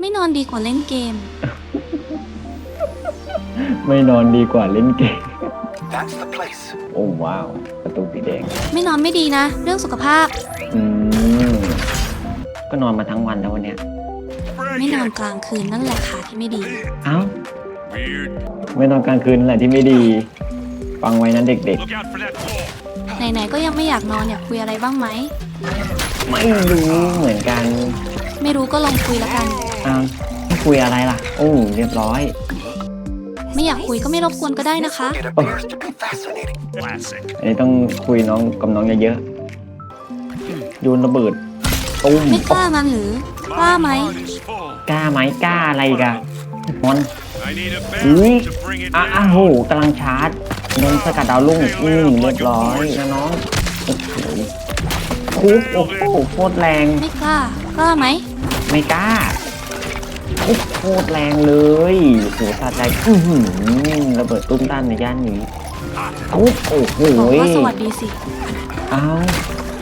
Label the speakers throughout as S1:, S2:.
S1: ไม่นอนดีกว่าเล่นเกม
S2: ไม่นอนดีกว่าเล่นเกม
S3: That's the place.
S2: โอ้ว้าว ประตูสีแดง
S1: ไม่นอนไม่ดีนะ เรื่องสุขภาพ
S2: อืม ก็นอนมาทั้งวันแล้ววันเนี้ย
S1: ไม่นอนกลางคืนนั่นแหละค่ะที่ไม่ดี
S2: เอ้า
S4: Weird.
S2: ไม่นอนกลางคืนแหละที่ไม่ดี ฟังไว้นะเด็ก
S4: Look out for that wall.
S1: ไหนๆก็ยังไม่อยากนอนอยากคุยอะไรบ้างไหม
S2: ๆ ไม่รู้เหมือนกัน
S1: ไม่รู้ก็ลองคุยแล้วกัน
S2: อ้าวไม่คุยอะไรล่ะ โอ้เรียบร้อย
S1: ไม่อยากคุยก็ไม่รบกวนก็ได้นะคะ
S3: It appears to be fascinating.
S4: Classic.
S2: อันนี้ต้องคุยน้องกับน้องเยอะๆโยนระเบิดตุ้ม
S1: ไม่กล้ามันหรือกล้าไหม
S4: heart is full.
S2: กล้าไหมกล้าอะไรอีกันมอน
S4: I need a
S2: อุ้ย
S4: barrel to bring it
S2: อ้า
S4: down.
S2: อ้าวโหกำลังชาร์จโดนสกัดดาวลุ่งอืมเรียบร้อยนะน้องโอ้โหคุบโอ้โหโคตรแรง
S1: ไม่กล้า กล้าไหม
S2: ไม่กล้า โอ้โหโคตรแรงเลยโอ้โหสาใจอื้อหือระเบิดตุ้มต้านในย่านนี้คุบโอ้โห
S1: บอกว่าสวัสดีสิ
S2: เอา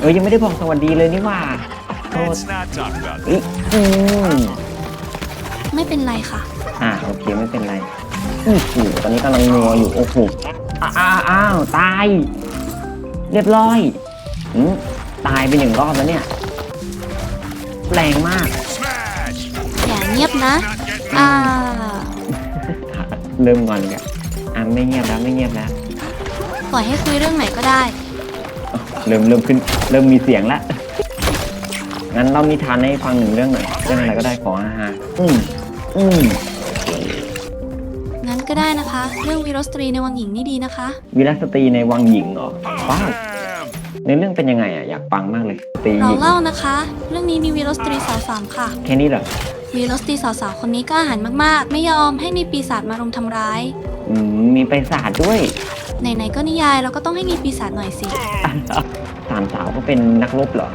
S2: เอ้ยยังไม่ได้บอกสวัสดีเลยนี่หว่าโทษ
S4: Let's not talk about
S2: อีอืม
S1: ไม่เป็นไรค่ะ
S2: อ่าโอเคไม่เป็นไรอื้อหือตอนนี้กำลังนัวอยู่โอ้โหอ้าวอ้าวอ้าวตาย เรียบร้อยอืมตายไปหนึ่งรอบแล้วเนี่ย แรงมาก
S4: Smash.
S1: อย่าเงียบนะ
S4: Not get
S1: อ่า
S2: เริ่มงอนกันอะไม่เงียบแล้วไม่เงียบแล้ว
S1: ปล่อยให้คุยเรื่องไหนก็ได้
S2: เริ่มเริ่มขึ้นเริ่มมีเสียงแล้วงั้นเล่านิทานให้ฟังหนึ่งเรื่องหน่อยเรื่องอะไรก็ได้ขอฮาฮาอืมอืม
S1: งั้นก็ได้นะคะ เรื่องวีรสตรีในวังหญิงนี่ดีนะคะ
S2: วิรสตรีในวังหญิงเหรอว้าว
S4: Bam.
S2: ในเรื่องเป็นยังไงอะอยากฟังมากเลยตีห
S1: เรา
S2: ญิง
S1: เล่านะคะ เรื่องนี้มีวีรสตรีสาวสามค่ะ
S2: แค่นี้เหรอ
S1: วีรสตรีสาวๆคนนี้กล้าหาญมากๆ ไม่ยอมให้มีปีศาจมารุมทำร้าย
S2: อืมมีไปศาสตร์ด้วย
S1: ไหนๆก็นิยายเราก็ต้องให้มีปีศาจหน่อยสิ
S2: สามสาวก็เป็นนักรบเหรอ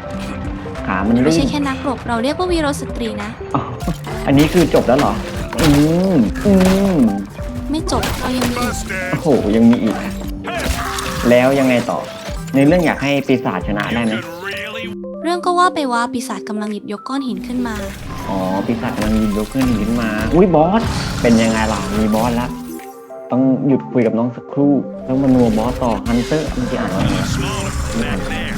S2: ขามัน
S1: ไม่
S2: ลื่
S1: ใช่
S2: น
S1: แค่นักรบเราเรียกว่าวีรสตรีนะ
S2: อ๋ออันนี้คือจบแล้วเหรอ อืมอืม
S1: ไม่จบเรายังมีอีก
S2: โอ้
S4: Busted.
S2: โหยังมีอีก แล้วยังไงต่อ ในเรื่องอยากให้ปีศาจชนะได้ไหม
S4: Could really
S1: เรื่องก็ว่าไปว่าปีศาจกำลังหยิบยกก้อนหินขึ้นมา
S2: อ๋อปีศาจกำลังยิงยกขึ้นหินมา อุ้ยบอส เป็นยังไงล่ะ มีบอสแล้วต้องหยุดคุยกับน้องสักครู่แล้วมานัวบอสต่อฮันเตอร์มันจะอ่านว่าไง
S4: smaller than that there.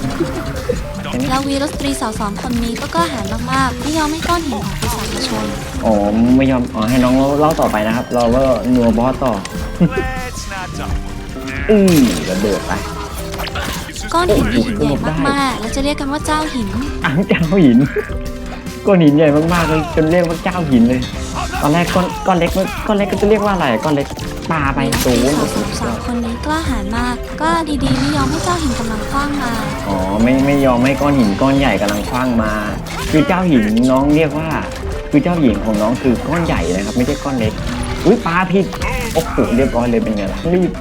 S4: Don't
S1: แล้ววีรสตรีสาวสองคนนี้ก็กล้าหาญมากๆ ไม่ยอมให้ก้อนหินของปีศาจมาชน
S2: อ๋อไม่ยอม อ๋อให้น้องเล่าต่อไปนะครับ เราก็นัวบอสต่อ
S4: let's not talk.
S2: อือระเบิดไป
S4: It's just
S1: ก้อนหิน
S2: โอ้
S1: ที่
S2: โห
S1: หินใหญ่มากๆ แล้วจะเรียกกันว่าเจ้าหิน
S2: อ้าวเจ้าหิน ก้อนหินใหญ่มากๆเลยจนเรียกว่าเจ้าหินเลย ตอนแรกก้อนก้อนเล็กมันก้อนเล็กก็จะเรียกว่าอะไรก้อนเล็กปลาไป
S1: วีรส
S2: ตู
S1: ตรี
S2: น
S1: สาวสองคนนี้กล้าหาญมากกล้าดีๆไม่ยอมให้เจ้าหินกำลังคว้างมา
S2: อ๋อไม่ไม่ยอมให้ก้อนหินก้อนใหญ่กำลังคว้างมา คือเจ้าหินน้องเรียกว่า คือเจ้าหญิงของน้องคือก้อนใหญ่นะครับ ไม่ใช่ก้อนเล็กอุ้ยปลาผิดโอ้โหเรียบร้อยเลยเป็นไงล่ะรีบ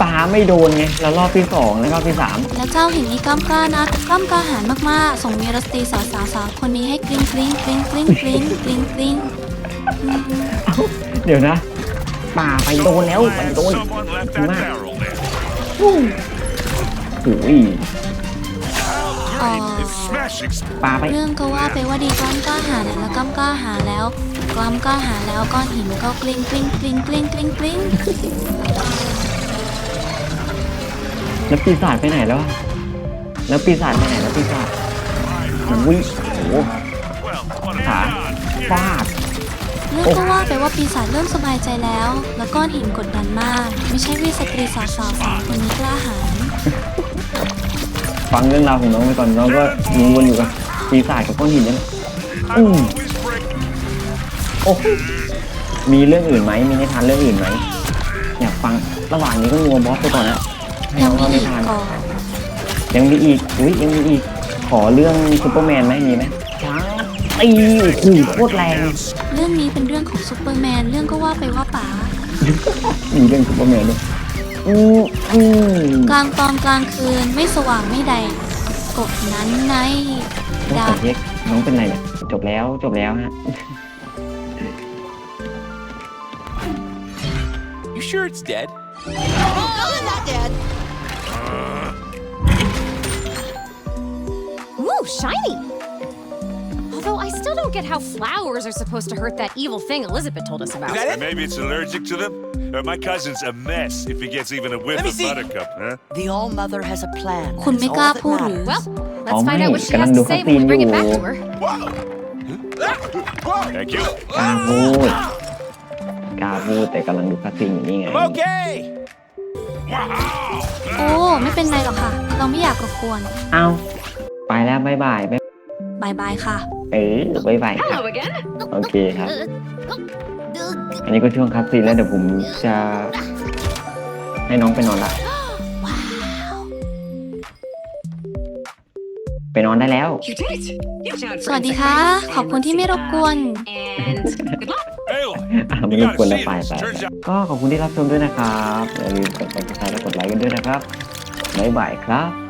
S2: ปลาไม่โดนไงแล้วรอบที่สองแล้วรอบที่สาม
S1: แล้วเจ้าหินนี้กล้ามกล้านะกล้ามกล้าหาญมากๆ ส่งวีรสตรีสาวๆสาวคนนี้ให้กริ๊งกริ๊งกริ๊งกริ๊งกริ๊งกริ๊งกริ๊งอืม
S2: เดี๋ยวนะปลาไปโดนแล้วไป
S4: glad
S2: โดน
S4: someone left that
S2: Come on.
S4: barrel there.
S2: โอ้ย
S1: อ๋อ
S4: It's smashing.
S2: ปลาไป
S1: เรื่องก็ว่าไปว่าดีก้อนกล้าหาญแล้วกล้ามกล้าหาญแล้วกล้ามกล้าหาญแล้วก้อนหินก็กลิ้งกลิ้งกลิ้งกลิ้งกลิ้งกลิ้ง
S2: แล้วปีศาจไปไหนแล้วอะแล้วปีศาจไปไหนแล้วปีศาจอุ้ยโอ้โห
S4: Well, what a
S2: ขา
S4: god.
S2: ฟาด
S1: เรื่องก็ว่าไปว่าปีศาจเริ่มสบายใจแล้ว แล้วก้อนหินกดดันมาก ไม่ใช่วีสตรีสาวๆสองคนนี้กล้าหาญ
S2: ฟังเรื่องราวของน้องไปก่อนน้องก็รู้วนอยู่กับปีศาจกับก้อนหินนั่นแหละ
S4: I
S2: Mm.
S4: always break
S2: โอ้โหมีเรื่องอื่นไหมมีนิทานเรื่องอื่นไหมอยากฟังระหว่างนี้ก็งัวบอสไปก่อนนะให้
S1: ยั
S2: น้
S1: ง
S2: อง
S1: มี
S2: เล่านิทาน
S1: อีกก่อน
S2: ยังมีอีกอุ้ยยังมีอีก ขอเรื่องซูเปอร์แมนไหมมีไหมช้าตีโอ้โหโคตรแรง
S1: เรื่องนี้เป็นเรื่องของซูเปอร์แมน เรื่องก็ว่าไปว่าป๋า
S2: มีเรื่องซูเปอร์แมนด้วยอืมอืม
S1: กลางตอนกลางคืนไม่สว่างไม่ใดกบนั้นใน
S2: น้อง
S1: ดา
S2: ขอเช็คน้องเป็นไรเนี่ยจบแล้วจบแล้วฮะ
S5: You sure it's dead?
S6: Ooh, shiny. Oh,
S5: Though I still don't get how flowers are supposed to hurt that evil thing Elizabeth told us about.
S4: And maybe it's allergic to them. Uh, my cousin's a mess if he gets even a whiff
S6: Let me
S4: of
S6: see.
S4: buttercup, huh?
S6: The All Mother has a plan.
S1: คุณ
S6: That's
S1: ไม่
S6: all
S1: กล้า
S6: that
S1: พูดหรือ
S6: matters.
S5: Well, let's
S2: Oh,
S5: find out what
S2: mate,
S5: she has
S2: kailangan
S5: to say when we bring it back to
S2: dumating
S5: her.
S4: Thank you.
S2: กล้าพูดกล้าพูดแต่กำลังดูคัสซีนอยู่นี่ไง
S6: Okay.
S1: โอ้ ไม่เป็นไรหรอกค่ะ เราไม่อยากรบกวน
S2: เอาไป แล้วบายบายบ๊าย
S1: บายบายค่ะ
S2: เออบายบายครับ
S5: again.
S2: โอเคครับ อันนี้ก็ช่วงคัสซีนแล้วเดี๋ยวผมจะให้น้องไปนอนละ
S1: ว้าว
S2: ไปนอนได้แล้ว
S1: สวัสดีค่ะขอบคุณที่ไม่รบกวน
S4: Ayla,
S2: อะไม่รบกวนแล้วไปไปก็ขอบคุณที่รับชมด้วยนะครับอย่าลืมกดติดตามและกดไลค์กันด้วยนะครับบ๊ายบายครับ